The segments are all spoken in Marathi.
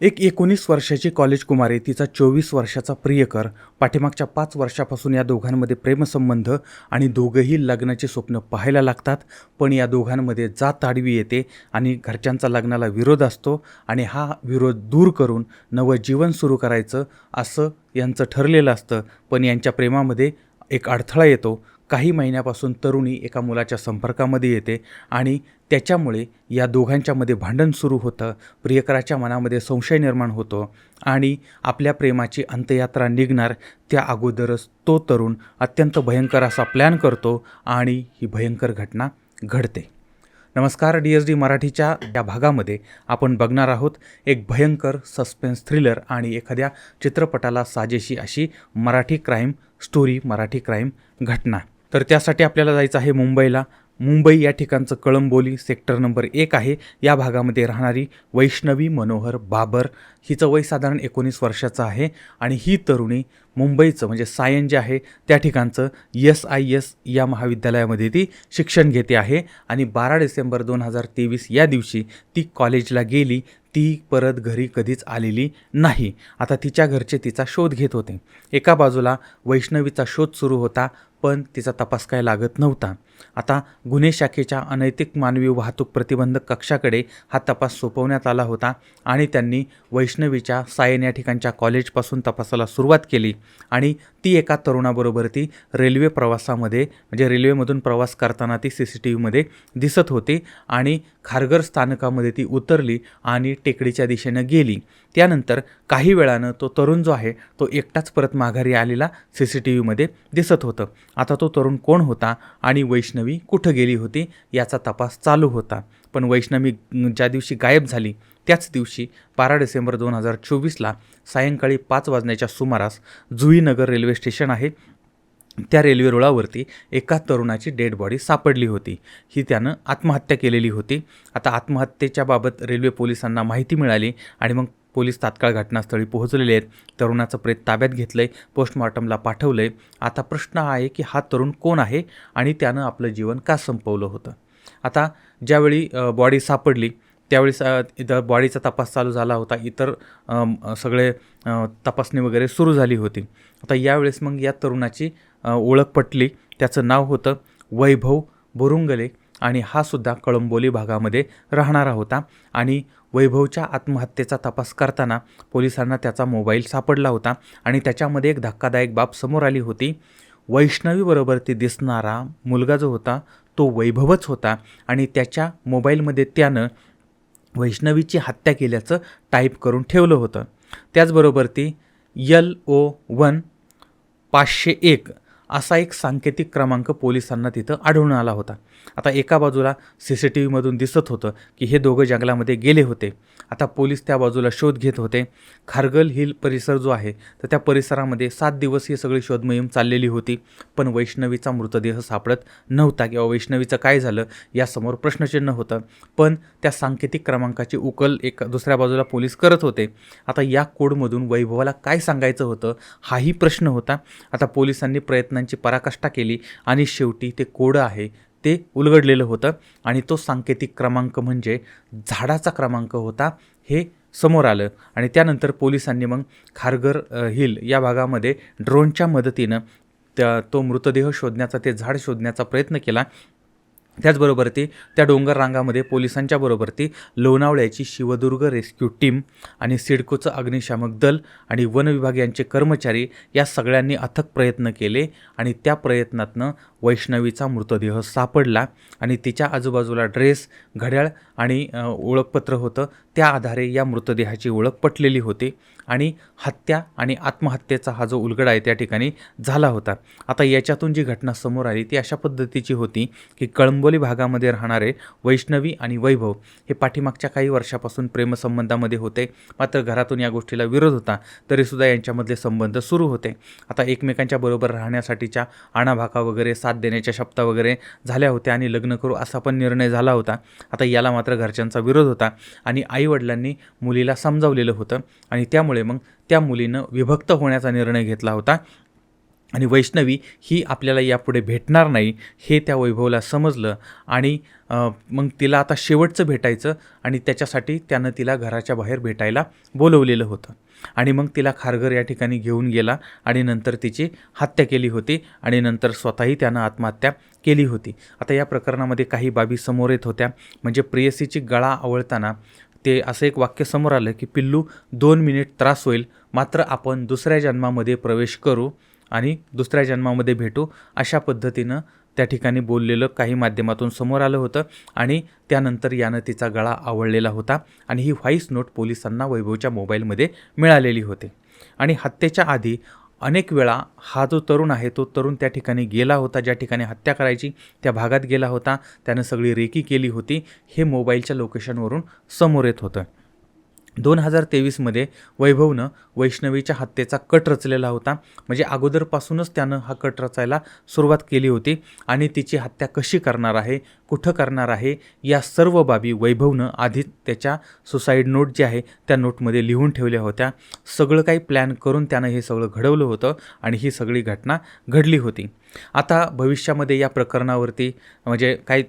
एक एकोणीस वर्षाची कॉलेज कुमारी तिचा चोवीस वर्षाचा प्रियकर पाठीमागच्या पाच वर्षापासून या दोघांमध्ये प्रेमसंबंध आणि दोघंही लग्नाचे स्वप्न पाहायला लागतात पण या दोघांमध्ये जात आडवी येते आणि घरच्यांचा लग्नाला विरोध असतो आणि हा विरोध दूर करून नवं जीवन सुरू करायचं असं यांचं ठरलेलं असतं. पण यांच्या प्रेमामध्ये एक अडथळा येतो. काही महिन्यापासून तरुणी एका मुलाच्या संपर्कामध्ये येते आणि त्याच्यामुळे या दोघांच्यामध्ये भांडण सुरू होतं प्रियकराच्या मनामध्ये संशय निर्माण होतो आणि आपल्या प्रेमाची अंत्ययात्रा निघणार त्या अगोदरच तो तरुण अत्यंत भयंकर असा प्लॅन करतो आणि ही भयंकर घटना घडते. नमस्कार डी एस डी मराठीच्या या भागामध्ये आपण बघणार आहोत एक भयंकर सस्पेन्स थ्रिलर आणि एखाद्या चित्रपटाला साजेशी अशी Marathi crime story Marathi crime घटना. तर त्यासाठी आपल्याला जायचं आहे मुंबईला. मुंबई या ठिकाणचं कळंबोली सेक्टर नंबर एक आहे. या भागामध्ये राहणारी वैष्णवी मनोहर बाबर हिचं वय साधारण एकोणीस वर्षाचं आहे. आणि ही तरुणी मुंबईचं म्हणजे सायन जे आहे त्या ठिकाणचं एस आय एस या महाविद्यालयामध्ये ती शिक्षण घेते आहे. आणि बारा डिसेंबर दोन हजार तेवीस या दिवशी ती कॉलेजला गेली. ती परत घरी कधीच आलेली नाही. आता तिच्या घरचे तिचा शोध घेत होते. एका बाजूला वैष्णवीचा शोध सुरू होता. पण तिचा तपास काय लागत नव्हता. आता गुन्हे शाखेच्या अनैतिक मानवी वाहतूक प्रतिबंधक कक्षाकडे हा तपास सोपवण्यात आला होता आणि त्यांनी वैष्णवीच्या सायन या ठिकाणच्या कॉलेजपासून तपासाला सुरुवात केली आणि ती एका तरुणाबरोबर ती रेल्वे प्रवासामध्ये म्हणजे रेल्वेमधून प्रवास करताना ती सी सी टी व्हीमध्ये दिसत होती आणि खारघर स्थानकामध्ये ती उतरली आणि टेकडीच्या दिशेनं गेली. त्यानंतर काही वेळानं तो तरुण जो आहे तो एकटाच परत माघारी आलेला सी सी टी व्हीमध्ये दिसत होतं. आता तो तरुण कोण होता आणि वैष्णवी कुठं गेली होती याचा तपास चालू होता. पण वैष्णवी ज्या दिवशी गायब झाली त्याच दिवशी बारा डिसेंबर दोन हजार चोवीसला सायंकाळी पाच वाजण्याच्या सुमारास जुईनगर रेल्वे स्टेशन आहे त्या रेल्वे रुळावरती एका तरुणाची डेड बॉडी सापडली होती. ही त्यानं आत्महत्या केलेली होती. आता आत्महत्येच्या बाबत रेल्वे पोलिसांना माहिती मिळाली आणि मग पोलीस तात्काळ घटनास्थळी पोहोचलेले आहेत. तरुणाचं प्रेत ताब्यात घेतलं आहे पोस्टमॉर्टमला पाठवलं आहे आता प्रश्न हा आहे की हा तरुण कोण आहे आणि त्यानं आपलं जीवन का संपवलं होतं? आता ज्यावेळी बॉडी सापडली त्यावेळेस इथं बॉडीचा तपास चालू झाला होता. इतर सगळे तपासणी वगैरे सुरू झाली होती. आता यावेळेस मग या तरुणाची ओळख पटली त्याचं नाव होतं वैभव बोरुंगले आणि हा सुद्धा कळंबोली भागामध्ये राहणारा होता. आणि वैभवच्या आत्महत्येचा तपास करताना पोलिसांना त्याचा मोबाईल सापडला होता आणि त्याच्यामध्ये एक धक्कादायक बाब समोर आली होती. वैष्णवीबरोबर ती दिसणारा मुलगा जो होता तो वैभवच होता आणि त्याच्या मोबाईलमध्ये त्यानं वैष्णवीची हत्या केल्याचं टाईप करून ठेवलं होतं. त्याचबरोबर ती यल ओ वन पाचशे एक असा एक सांकेतिक क्रमांक पोलिसांना तिथं आढळून आला होता. आता एका बाजूला सी सी टी व्हीमधून दिसत होतं की हे दोघं जंगलामध्ये गेले होते. आता पोलीस त्या बाजूला शोध घेत होते. खारगल हिल परिसर जो आहे तर त्या परिसरामध्ये सात दिवस ही सगळी शोध मोहीम चाललेली होती. पण वैष्णवीचा मृतदेह सापडत नव्हता किंवा वैष्णवीचं काय झालं यासमोर प्रश्नचिन्ह होतं. पण त्या सांकेतिक क्रमांकाची उकल एक दुसऱ्या बाजूला पोलीस करत होते. आता या कोडमधून वैभवाला काय सांगायचं होतं हाही प्रश्न होता. आता पोलिसांनी प्रयत्नांची पराकाष्ठा केली आणि शेवटी ते कोड आहे ते उलगडलेलं होतं. आणि तो सांकेतिक क्रमांक म्हणजे झाडाचा क्रमांक होता हे समोर आलं. आणि त्यानंतर पोलिसांनी मग खारघर हिल या भागामध्ये ड्रोनच्या मदतीनं त्या तो मृतदेह शोधण्याचा ते झाड शोधण्याचा प्रयत्न केला. त्याचबरोबर ती त्या डोंगर रांगामध्ये पोलिसांच्या बरोबर ती लोणावळ्याची शिवदुर्ग रेस्क्यू टीम आणि सिडकोचं अग्निशामक दल आणि वनविभाग यांचे कर्मचारी या सगळ्यांनी अथक प्रयत्न केले. आणि त्या प्रयत्नातनं वैष्णवीचा मृतदेह सापडला आणि तिच्या आजूबाजूला ड्रेस घड्याळ आणि ओळखपत्र होतं. त्या आधारे या मृतदेहाची ओळख पटलेली होती आणि हत्या आणि आत्महत्येचा हा जो उलगडा आहे त्या ठिकाणी झाला होता. आता याच्यातून जी घटना समोर आली ती अशा पद्धतीची होती की कळंबोली भागामध्ये राहणारे वैष्णवी आणि वैभव हे पाठीमागच्या काही वर्षापासून प्रेमसंबंधामध्ये होते. मात्र घरातून या गोष्टीला विरोध होता तरीसुद्धा यांच्यामधले संबंध सुरू होते. आता एकमेकांच्या बरोबर राहण्यासाठीच्या आणाभाका वगैरे सा साथ देण्याच्या शब्दा वगैरे झाल्या होत्या आणि लग्न करू असा पण निर्णय झाला होता. आता याला मात्र घरच्यांचा विरोध होता आणि आईवडिलांनी मुलीला समजावलेलं होतं आणि त्यामुळे मग त्या मुलीनं विभक्त होण्याचा निर्णय घेतला होता. आणि वैष्णवी ही आपल्याला यापुढे भेटणार नाही हे त्या वैभवला समजलं आणि मग तिला आता शेवटचं भेटायचं आणि त्याच्यासाठी त्यानं तिला घराच्या बाहेर भेटायला बोलवलेलं होतं. आणि मग तिला खारघर या ठिकाणी घेऊन गेला आणि नंतर तिची हत्या केली होती आणि नंतर स्वतःही त्यानं आत्महत्या केली होती. आता या प्रकरणामध्ये काही बाबी समोर येत होत्या. म्हणजे प्रेयसीची गळा आवळताना ते असं एक वाक्य समोर आलं की पिल्लू दोन मिनिट त्रास होईल. मात्र आपण दुसऱ्या जन्मामध्ये प्रवेश करू आणि दुसऱ्या जन्मामध्ये भेटू अशा पद्धतीनं त्या ठिकाणी बोललेलं काही माध्यमातून समोर आलं होतं आणि त्यानंतर यानं तिचा गळा आवळलेला होता आणि ही व्हॉईस नोट पोलिसांना वैभवच्या मोबाईलमध्ये मिळालेली होती. आणि हत्येच्या आधी अनेक वेळा हा जो तरुण आहे तो तरुण त्या ठिकाणी गेला होता ज्या ठिकाणी हत्या करायची त्या भागात गेला होता त्यानं सगळी रेकी केली होती हे मोबाईलच्या लोकेशनवरून समोर येत होतं. दोन हजार तेवीसमध्ये वैभवनं वैष्णवीच्या हत्येचा कट रचलेला होता. म्हणजे अगोदरपासूनच त्यानं हा कट रचायला सुरुवात केली होती आणि तिची हत्या कशी करणार आहे कुठं करणार आहे या सर्व बाबी वैभवनं आधी त्याच्या सुसाईड नोट जे आहे त्या नोटमध्ये लिहून ठेवल्या होत्या. सगळं काही प्लॅन करून त्यानं हे सगळं घडवलं होतं आणि ही सगळी घटना घडली होती. आता भविष्यामध्ये या प्रकरणावरती म्हणजे काही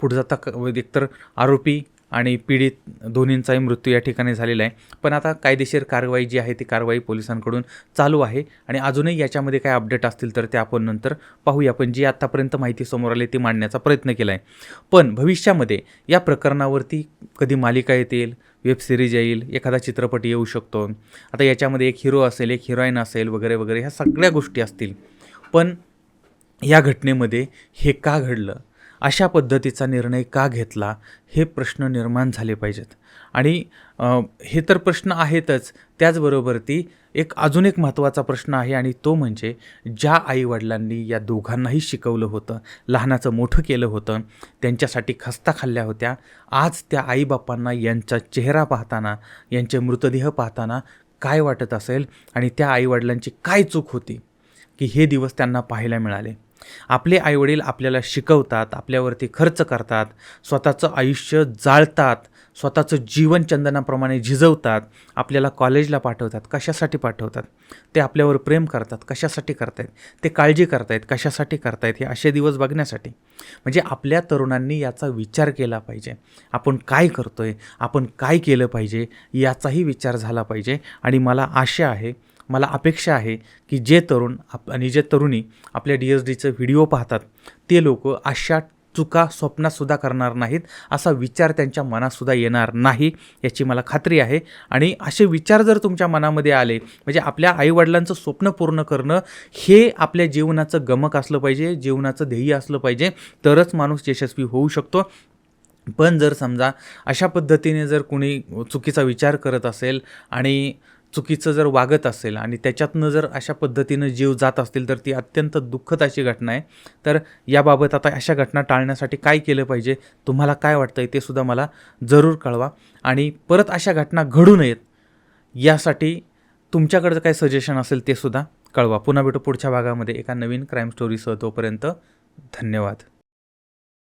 पुढे जाता क- एकतर आरोपी आणि पीडित दोन्हींचाही मृत्यू या ठिकाणी झालेला आहे. पण आता कायदेशीर कारवाई जी आहे ती कारवाई पोलिसांकडून चालू आहे आणि अजूनही याच्यामध्ये काय अपडेट असतील तर ते आपण नंतर पाहूया. पण जी आत्तापर्यंत माहिती समोर आली ती मांडण्याचा प्रयत्न केला आहे पण भविष्यामध्ये या प्रकरणावरती कधी मालिका येतील वेब सिरीज येईल एखादा चित्रपट येऊ शकतो. आता याच्यामध्ये एक हिरो असेल एक हिरोईन असेल वगैरे वगैरे ह्या सगळ्या गोष्टी असतील. पण या घटनेमध्ये हे का घडलं? अशा पद्धतीचा निर्णय का घेतला हे प्रश्न निर्माण झाले पाहिजेत. आणि हे तर प्रश्न आहेतच. त्याचबरोबर ती एक अजून एक महत्त्वाचा प्रश्न आहे आणि तो म्हणजे ज्या आईवडिलांनी या दोघांनाही शिकवलं होतं लहानाचं मोठं केलं होतं त्यांच्यासाठी खस्ता खाल्ल्या होत्या आज त्या आईबापांना यांचा चेहरा पाहताना यांचे मृतदेह पाहताना काय वाटत असेल आणि त्या आईवडिलांची काय चूक होती की हे दिवस त्यांना पाहायला मिळाले. आपले आईवडील आपल्याला शिकवतात आपल्यावरती खर्च करतात स्वतःचं आयुष्य जाळतात स्वतःचं जीवन चंदनाप्रमाणे झिजवतात आपल्याला कॉलेजला पाठवतात कशासाठी पाठवतात? ते आपल्यावर प्रेम करतात कशासाठी करतायत? ते काळजी करतायत कशासाठी करतायत? हे असे दिवस बघण्यासाठी. म्हणजे आपल्या तरुणांनी याचा विचार केला पाहिजे. आपण काय करतोय? आपण काय केलं पाहिजे? याचाही विचार झाला पाहिजे. आणि मला आशा आहे मला अपेक्षा आहे की जे तरुण आप आणि जे तरुणी आपल्या डी एस डीचं व्हिडिओ पाहतात ते लोक अशा चुका स्वप्नातसुद्धा करणार नाहीत असा विचार त्यांच्या मनातसुद्धा येणार नाही याची मला खात्री आहे. आणि असे विचार जर तुमच्या मनामध्ये आले म्हणजे आपल्या आईवडिलांचं स्वप्न पूर्ण करणं हे आपल्या जीवनाचं गमक असलं पाहिजे जीवनाचं ध्येय असलं पाहिजे तरच माणूस यशस्वी होऊ शकतो. पण जर समजा अशा पद्धतीने जर कुणी चुकीचा विचार करत असेल आणि चुकीचं जर वागत असेल आणि त्याच्यातनं जर अशा पद्धतीनं जीव जात असतील तर ती अत्यंत दुःखद अशी घटना आहे. तर याबाबत आता अशा घटना टाळण्यासाठी काय केलं पाहिजे? तुम्हाला काय वाटतं आहे ते सुद्धा मला जरूर कळवा. आणि परत अशा घटना घडू नयेत यासाठी तुमच्याकडचं काय सजेशन असेल ते सुद्धा कळवा. पुन्हा भेटू पुढच्या भागामध्ये एका नवीन क्राईम स्टोरीसह तोपर्यंत धन्यवाद.